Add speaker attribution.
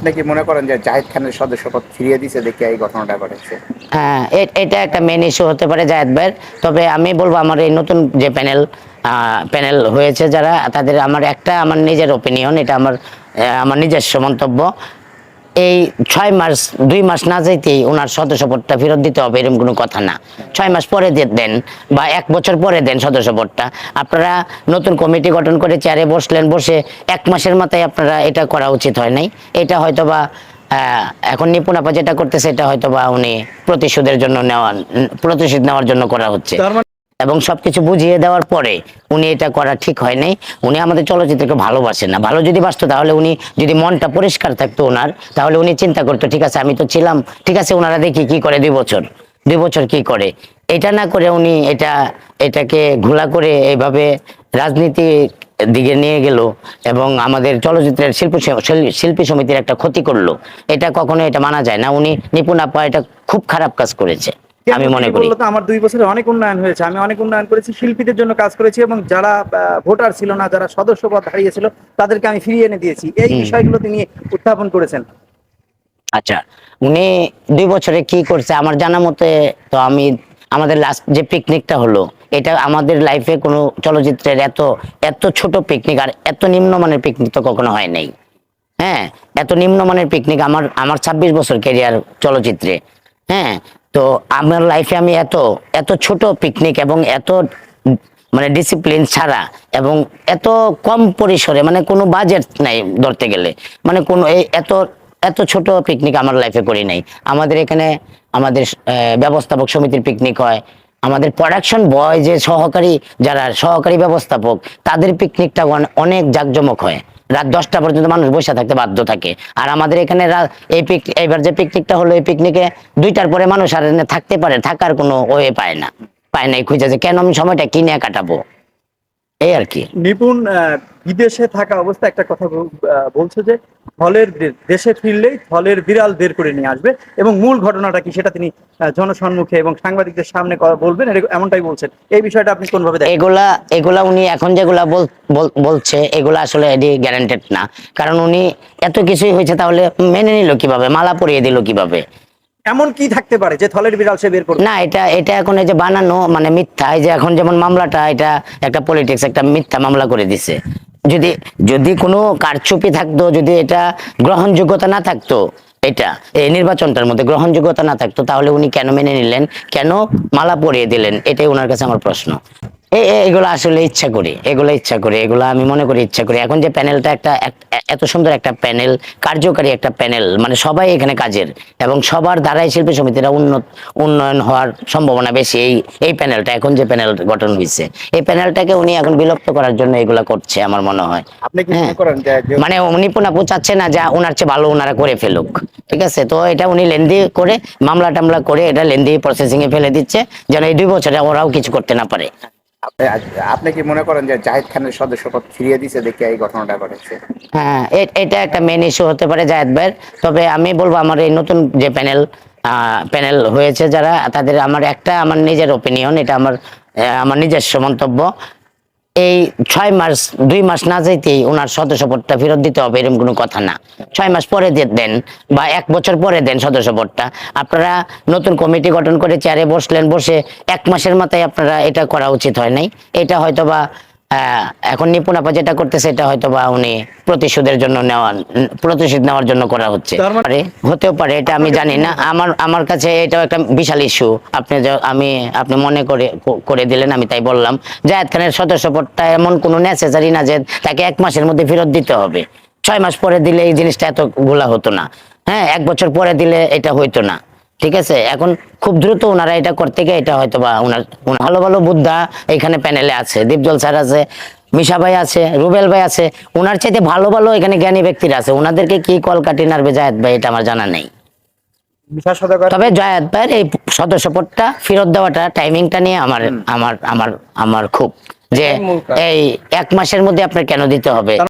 Speaker 1: আপনি কি মনে করেন যে জাহিদ খানের সদস্যপদ ফিরিয়ে দিছে দেখে এই ঘটনাটা ঘটেছে?
Speaker 2: হ্যাঁ এটা একটা মেন ইস্যু হতে পারে জায়েদ ভাইয়ের। তবে আমি বলব আমার এই নতুন যে প্যানেল প্যানেল হয়েছে যারা, তাদের আমার একটা আমার নিজের ওপিনিয়ন এটা আমার আমার নিজস্ব মন্তব্য। এই ছয় মাস, দুই মাস না যেতেই ওনার সদস্যপদটা ফেরত দিতে হবে এরকম কোনো কথা না। ছয় মাস পরে দেন, বা এক বছর পরে দেন সদস্যপদটা। আপনারা নতুন কমিটি গঠন করে চেয়ারে বসলেন, বসে এক মাসের মাথায় আপনারা এটা করা উচিত হয় নাই। এটা হয়তো বা এখন নিপুণ আপা যেটা করতেছে, এটা হয়তো বা উনি প্রতিশোধের জন্য নেওয়া প্রতিশোধ নেওয়ার জন্য করা হচ্ছে। এবং সবকিছু বুঝিয়ে দেওয়ার পরে উনি এটা করা ঠিক হয় নাই। উনি আমাদের চলচ্চিত্রকে ভালোবাসেন না। ভালো যদি বাসতো তাহলে উনি যদি মনটা পরিষ্কার থাকতো ওনার, তাহলে উনি চিন্তা করতো, ঠিক আছে, আমি তো ছিলাম, ঠিক আছে ওনারা দেখি কি করে, দুই বছর দুই বছর কি করে? এটা না করে উনি এটা, এটাকে ঘোলা করে এইভাবে রাজনীতি দিকে নিয়ে গেল এবং আমাদের চলচ্চিত্রের শিল্প শিল্পী সমিতির একটা ক্ষতি করল। এটা কখনো এটা মানা যায় না। উনি নিপুণ আপা এটা খুব খারাপ কাজ করেছে। আমি মনে করি।
Speaker 3: তো আমার দুই বছরে অনেক উন্নয়ন হয়েছে। আমি অনেক উন্নয়ন করেছি শিল্পীদের জন্য কাজ করেছি এবং যারা ভোটার ছিল না যারা সদস্য পদ হারিয়েছিল তাদেরকে আমি ফিরিয়ে এনে দিয়েছি। এই বিষয়গুলো তিনি উত্থাপন করেছেন।
Speaker 2: আচ্ছা উনি দুই বছরে কি করছে? আমার জানা মতে তো আমি আমাদের লাস্ট যে পিকনিকটা হলো এটা আমাদের লাইফে কোনো চলচ্চিত্রের এত এত ছোট পিকনিক আর এত নিম্নমানের পিকনিক তো কখনো হয় নাই। হ্যাঁ এত নিম্নমানের পিকনিক আমার আমার ছাব্বিশ বছর ক্যারিয়ার চলচ্চিত্রে। হ্যাঁ তো আমার লাইফে আমি এত এত ছোট পিকনিক এবং এত মানে ডিসিপ্লিন ছাড়া এবং এত কম পরিসরে মানে কোনো বাজেট নাই ধরতে গেলে। মানে কোনো এত এত ছোট পিকনিক আমার লাইফে করি নাই। আমাদের এখানে, আমাদের ব্যবস্থাপক সমিতির পিকনিক হয়। আমাদের প্রোডাকশন বয় যে সহকারী, যারা সহকারী ব্যবস্থাপক, তাদের পিকনিকটা অন- অনেক জাঁকজমক হয়। রাত দশটা পর্যন্ত মানুষ বসে থাকতে বাধ্য থাকে। আর আমাদের এখানে এই পিক এবার যে পিকনিকটা হলো, এই পিকনিকে দুইটার পরে মানুষ আর থাকতে পারে, থাকার কোনো ওয়ে পায় না। পায় নাই খুঁজে যে কেন আমি সময়টা কিনে কাটাবো? এই আর কি।
Speaker 3: নিপুণ বিদেশে থাকা অবস্থা একটা কথা বলছে যে ফলের দেশে ফিরলেই ফলের বিড়াল বের করে নিয়ে আসবে এবং মূল ঘটনাটা কি সেটা তিনি জনসম্মুখে এবং সাংবাদিকদের সামনে বলবেন এমনটাই বলছেন। এই বিষয়টা আপনি কোনভাবে
Speaker 2: এগুলা এগুলা উনি এখন যেগুলা বল- বল- বলছে এগুলা আসলে এটি গ্যারান্টেড না। কারণ উনি এত কিছুই হয়েছে তাহলে মেনে নিল কীভাবে? মালা পরিয়ে দিল কীভাবে?
Speaker 3: এমন কি থাকতে পারে যে থলের বিড়াল সে বের করবে?
Speaker 2: না, এটা এটা এখন এই যে বানানো মানে মিথ্যা, এই যে এখন যেমন মামলাটা, এটা একটা পলিটিক্স একটা মিথ্যা মামলা করে দিছে। যদি যদি কোনো কারচুপি থাকতো, যদি এটা গ্রহণযোগ্যতা না থাকতো, এটা, এই নির্বাচনটার মধ্যে গ্রহণযোগ্যতা না থাকতো, তাহলে উনি কেন মেনে নিলেন? কেন মালা পরিয়ে দিলেন? এটাই ওনার কাছে আমার প্রশ্ন। এগুলো আসলে ইচ্ছা করি, এগুলো ইচ্ছা করি, এগুলো আমি মনে করি ইচ্ছা করি। এখন যে প্যানেলটা একটা এক- এত সুন্দর একটা প্যানেল কার্যকারী একটা প্যানেল মানে সবাই এখানে কাজের এবং সবার দ্বারাই শিল্পী সমিতিরা উন্নত উন্নয়ন হওয়ার সম্ভাবনা বেশি এই এই প্যানেলটা এখন যে প্যানেল গঠন হয়েছে এই প্যানেলটাকে উনি এখন বিলুপ্ত করার জন্য এগুলা করছে আমার মনে হয়।
Speaker 1: আপনি কি
Speaker 2: হ্যাঁ।
Speaker 1: মানে
Speaker 2: নিপুণ আপু চাচ্ছে না যা ওনার চেয়ে ভালো ওনারা করে ফেলুক। ঠিক আছে? তো এটা উনি লেন্দি করে মামলা টামলা করে এটা লেন্দি প্রসেসিং এ ফেলে দিচ্ছে যেন এই দুই বছরে ওরাও কিছু করতে না পারে।
Speaker 1: আপনি- কি মনে করেন যে জাহিদ খানের সদস্যপদ ফিরিয়ে দিছে দেখে এই ঘটনাটা ঘটেছে?
Speaker 2: হ্যাঁ এটা একটা মেন ইস্যু হতে পারে জায়েদ ভাইয়ের। তবে আমি বলব আমার এই নতুন যে প্যানেল প্যানেল হয়েছে যারা, তাদের আমার একটা, আমার নিজের ওপিনিয়ন এটা আমার আমার নিজস্ব মন্তব্য। এই ছয় মাস, দুই মাস না যেতেই ওনার সদস্যপদটা ফেরত দিতে হবে এরকম কোনো কথা না। ছয় মাস পরে দেন, বা এক বছর পরে দেন সদস্যপদটা। আপনারা নতুন কমিটি গঠন করে চেয়ারে বসলেন, বসে এক মাসের মাথায় আপনারা এটা করা উচিত হয় নাই। এটা হয়তো বা এখন নিপুণ আপা যেটা করতেছে এটা হয়তো বা উনি প্রতিশোধের জন্য নেওয়া প্রতিশোধ নেওয়ার জন্য করা হচ্ছে।
Speaker 3: মানে-
Speaker 2: হতেও পারে এটা আমি জানি না। আমার আমার কাছে এটাও একটা বিশাল ইস্যু আপনি আমি আপনি মনে করে করে দিলেন আমি তাই বললাম। জায়েদ খানের সদস্যপদটা এমন কোনো নেসেসারি না যে তাকে এক মাসের মধ্যে ফেরত দিতে হবে। ছয় মাস পরে দিলে এই জিনিসটা এত গোলা হতো না। হ্যাঁ এক বছর পরে দিলে এটা হইতো না। ঠিক আছে? এখন খুব দ্রুত ওনারা এটা করতে গিয়ে এটা হয়তো বা ওনার ভালো ভালো বুদ্ধা এখানে প্যানেলে আছে। দীপজল স্যার আছে মিশা ভাই আছে রুবেল ভাই আছে। ওনার চাইতে ভালো ভালো এখানে জ্ঞানী ব্যক্তিরা আছে। ওনাদেরকে কি কলকাটি নাড়বে জায়েদ ভাই এটা আমার জানা নেই। তবে জায়েদ ভাইয়ের এই সদস্যপদটা ফেরত দেওয়াটা টাইমিংটা নিয়ে আমার আমার আমার আমার খুব যে। এই এক মাসের মধ্যে আপনার কেন দিতে হবে?